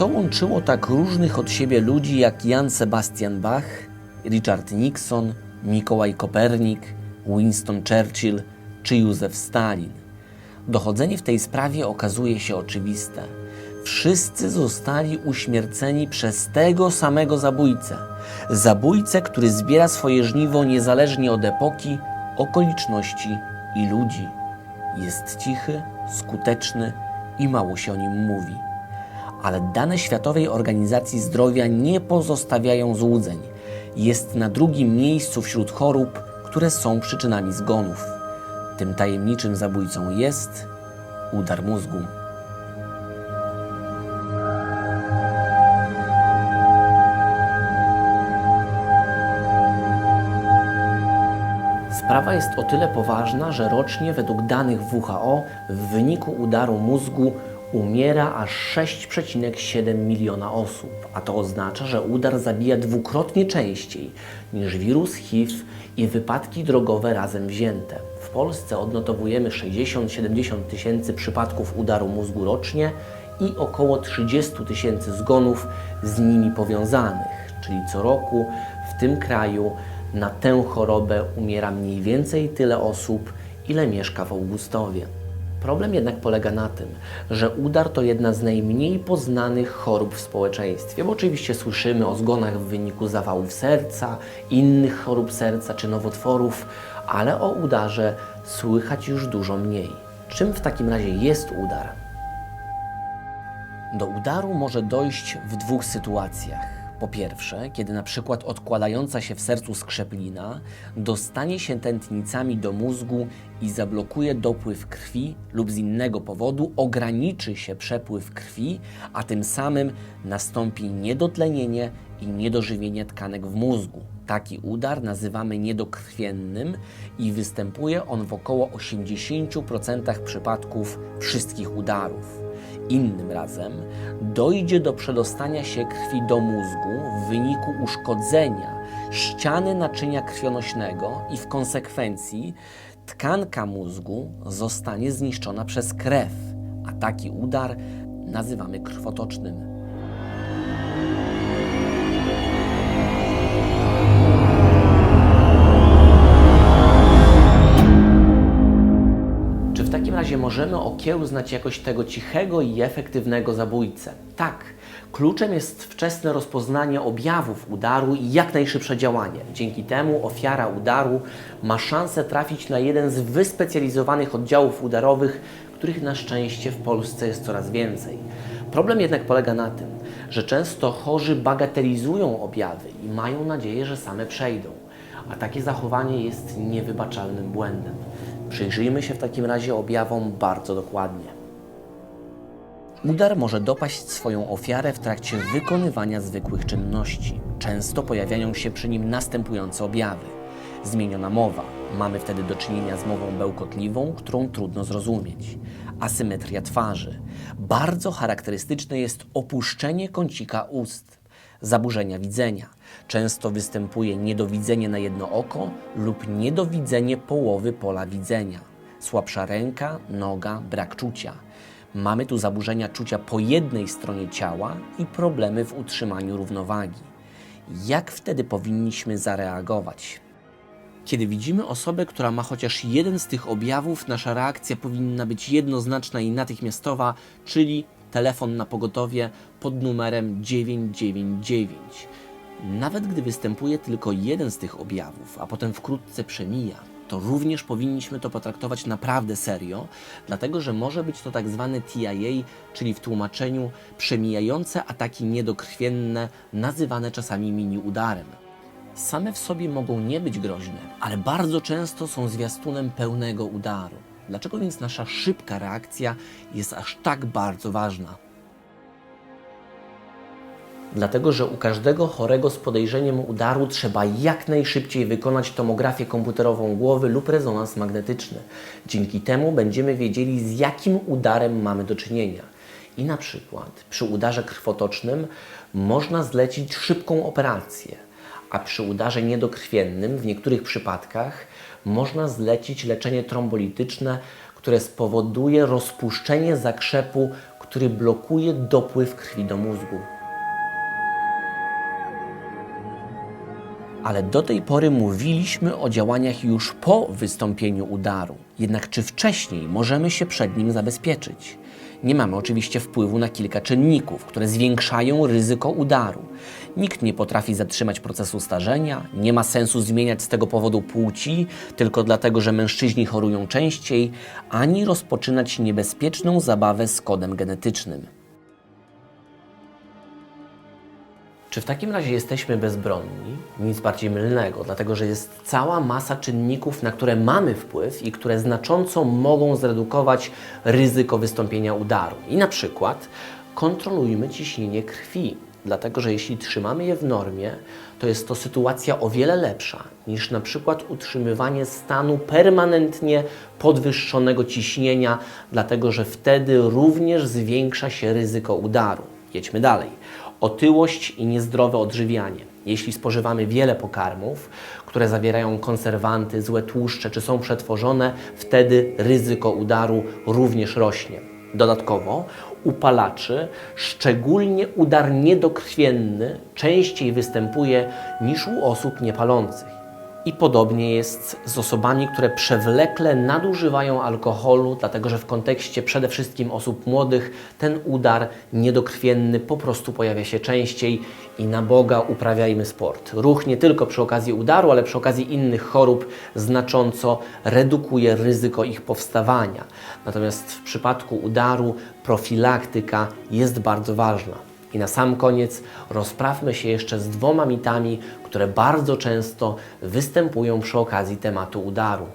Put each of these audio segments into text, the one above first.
Co łączyło tak różnych od siebie ludzi jak Jan Sebastian Bach, Richard Nixon, Mikołaj Kopernik, Winston Churchill czy Józef Stalin? Dochodzenie w tej sprawie okazuje się oczywiste. Wszyscy zostali uśmierceni przez tego samego zabójcę. Zabójcę, który zbiera swoje żniwo niezależnie od epoki, okoliczności i ludzi. Jest cichy, skuteczny i mało się o nim mówi. Ale dane Światowej Organizacji Zdrowia nie pozostawiają złudzeń. Jest na drugim miejscu wśród chorób, które są przyczynami zgonów. Tym tajemniczym zabójcą jest udar mózgu. Sprawa jest o tyle poważna, że rocznie według danych WHO w wyniku udaru mózgu umiera aż 6,7 miliona osób, a to oznacza, że udar zabija dwukrotnie częściej niż wirus HIV i wypadki drogowe razem wzięte. W Polsce odnotowujemy 60-70 tysięcy przypadków udaru mózgu rocznie i około 30 tysięcy zgonów z nimi powiązanych, czyli co roku w tym kraju na tę chorobę umiera mniej więcej tyle osób, ile mieszka w Augustowie. Problem jednak polega na tym, że udar to jedna z najmniej poznanych chorób w społeczeństwie, bo oczywiście słyszymy o zgonach w wyniku zawałów serca, innych chorób serca czy nowotworów, ale o udarze słychać już dużo mniej. Czym w takim razie jest udar? Do udaru może dojść w dwóch sytuacjach. Po pierwsze, kiedy na przykład odkładająca się w sercu skrzeplina dostanie się tętnicami do mózgu i zablokuje dopływ krwi lub z innego powodu ograniczy się przepływ krwi, a tym samym nastąpi niedotlenienie i niedożywienie tkanek w mózgu. Taki udar nazywamy niedokrwiennym i występuje on w około 80% przypadków wszystkich udarów. Innym razem dojdzie do przedostania się krwi do mózgu w wyniku uszkodzenia ściany naczynia krwionośnego i w konsekwencji tkanka mózgu zostanie zniszczona przez krew, a taki udar nazywamy krwotocznym. Możemy okiełznać jakoś tego cichego i efektywnego zabójcę? Tak. Kluczem jest wczesne rozpoznanie objawów udaru i jak najszybsze działanie. Dzięki temu ofiara udaru ma szansę trafić na jeden z wyspecjalizowanych oddziałów udarowych, których na szczęście w Polsce jest coraz więcej. Problem jednak polega na tym, że często chorzy bagatelizują objawy i mają nadzieję, że same przejdą, a takie zachowanie jest niewybaczalnym błędem. Przyjrzyjmy się w takim razie objawom bardzo dokładnie. Udar może dopaść swoją ofiarę w trakcie wykonywania zwykłych czynności. Często pojawiają się przy nim następujące objawy. Zmieniona mowa. Mamy wtedy do czynienia z mową bełkotliwą, którą trudno zrozumieć. Asymetria twarzy. Bardzo charakterystyczne jest opuszczenie kącika ust zaburzenia widzenia. Często występuje niedowidzenie na jedno oko lub niedowidzenie połowy pola widzenia. Słabsza ręka, noga, brak czucia. Mamy tu zaburzenia czucia po jednej stronie ciała i problemy w utrzymaniu równowagi. Jak wtedy powinniśmy zareagować? Kiedy widzimy osobę, która ma chociaż jeden z tych objawów, nasza reakcja powinna być jednoznaczna i natychmiastowa, czyli telefon na pogotowie pod numerem 999. Nawet gdy występuje tylko jeden z tych objawów, a potem wkrótce przemija, to również powinniśmy to potraktować naprawdę serio, dlatego że może być to tak zwany TIA, czyli w tłumaczeniu przemijające ataki niedokrwienne, nazywane czasami mini udarem. Same w sobie mogą nie być groźne, ale bardzo często są zwiastunem pełnego udaru. Dlaczego więc nasza szybka reakcja jest aż tak bardzo ważna? Dlatego, że u każdego chorego z podejrzeniem udaru trzeba jak najszybciej wykonać tomografię komputerową głowy lub rezonans magnetyczny. Dzięki temu będziemy wiedzieli, z jakim udarem mamy do czynienia. I na przykład przy udarze krwotocznym można zlecić szybką operację, a przy udarze niedokrwiennym w niektórych przypadkach można zlecić leczenie trombolityczne, które spowoduje rozpuszczenie zakrzepu, który blokuje dopływ krwi do mózgu. Ale do tej pory mówiliśmy o działaniach już po wystąpieniu udaru. Jednak czy wcześniej możemy się przed nim zabezpieczyć? Nie mamy oczywiście wpływu na kilka czynników, które zwiększają ryzyko udaru. Nikt nie potrafi zatrzymać procesu starzenia, nie ma sensu zmieniać z tego powodu płci tylko dlatego, że mężczyźni chorują częściej, ani rozpoczynać niebezpieczną zabawę z kodem genetycznym. Czy w takim razie jesteśmy bezbronni? Nic bardziej mylnego, dlatego że jest cała masa czynników, na które mamy wpływ i które znacząco mogą zredukować ryzyko wystąpienia udaru. I na przykład kontrolujmy ciśnienie krwi, dlatego że jeśli trzymamy je w normie, to jest to sytuacja o wiele lepsza niż na przykład utrzymywanie stanu permanentnie podwyższonego ciśnienia, dlatego że wtedy również zwiększa się ryzyko udaru. Jedźmy dalej otyłość i niezdrowe odżywianie. Jeśli spożywamy wiele pokarmów, które zawierają konserwanty, złe tłuszcze czy są przetworzone, wtedy ryzyko udaru również rośnie. Dodatkowo u palaczy szczególnie udar niedokrwienny częściej występuje niż u osób niepalących. I podobnie jest z osobami, które przewlekle nadużywają alkoholu, dlatego że w kontekście przede wszystkim osób młodych ten udar niedokrwienny po prostu pojawia się częściej i na Boga uprawiajmy sport. Ruch nie tylko przy okazji udaru, ale przy okazji innych chorób znacząco redukuje ryzyko ich powstawania. Natomiast w przypadku udaru profilaktyka jest bardzo ważna. I na sam koniec rozprawmy się jeszcze z dwoma mitami, które bardzo często występują przy okazji tematu udaru.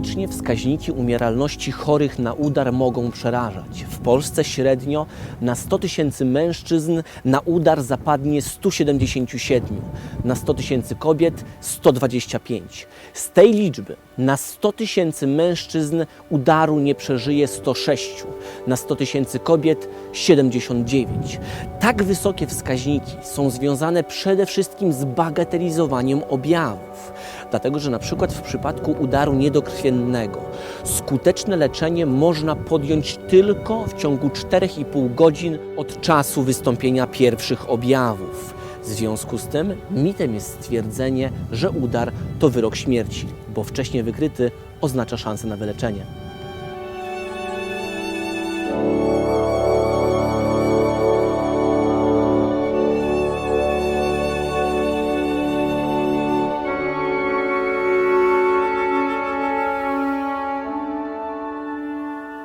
Faktycznie wskaźniki umieralności chorych na udar mogą przerażać. W Polsce średnio na 100 tysięcy mężczyzn na udar zapadnie 177, na 100 tysięcy kobiet 125. Z tej liczby na 100 tysięcy mężczyzn udaru nie przeżyje 106, na 100 tysięcy kobiet 79. Tak wysokie wskaźniki są związane przede wszystkim z bagatelizowaniem objawów. Dlatego, że na przykład w przypadku udaru niedokrwiennego skuteczne leczenie można podjąć tylko w ciągu 4,5 godzin od czasu wystąpienia pierwszych objawów. W związku z tym mitem jest stwierdzenie, że udar to wyrok śmierci, bo wcześniej wykryty oznacza szansę na wyleczenie.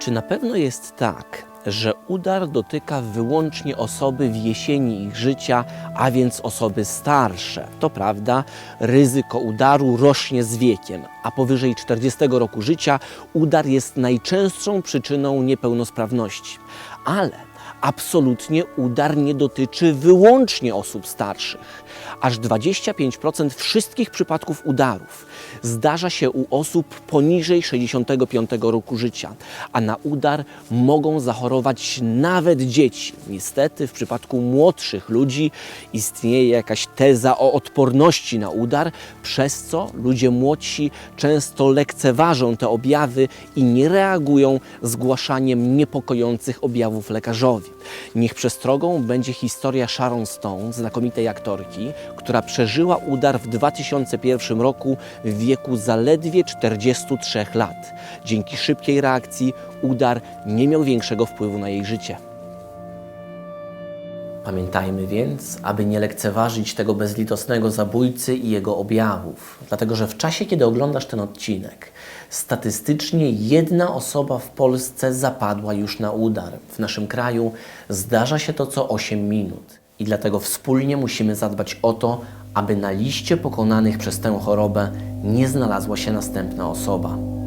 Czy na pewno jest tak, że udar dotyka wyłącznie osoby w jesieni ich życia, a więc osoby starsze? To prawda, ryzyko udaru rośnie z wiekiem, a powyżej 40 roku życia udar jest najczęstszą przyczyną niepełnosprawności. Ale absolutnie udar nie dotyczy wyłącznie osób starszych. Aż 25% wszystkich przypadków udarów zdarza się u osób poniżej 65 roku życia, a na udar mogą zachorować nawet dzieci. Niestety, w przypadku młodszych ludzi istnieje jakaś teza o odporności na udar, przez co ludzie młodsi często lekceważą te objawy i nie reagują zgłaszaniem niepokojących objawów lekarzowi. Niech przestrogą będzie historia Sharon Stone, znakomitej aktorki, która przeżyła udar w 2001 roku w wieku zaledwie 43 lat. Dzięki szybkiej reakcji udar nie miał większego wpływu na jej życie. Pamiętajmy więc, aby nie lekceważyć tego bezlitosnego zabójcy i jego objawów, dlatego że w czasie, kiedy oglądasz ten odcinek, statystycznie jedna osoba w Polsce zapadła już na udar. W naszym kraju zdarza się to co 8 minut i dlatego wspólnie musimy zadbać o to, aby na liście pokonanych przez tę chorobę nie znalazła się następna osoba.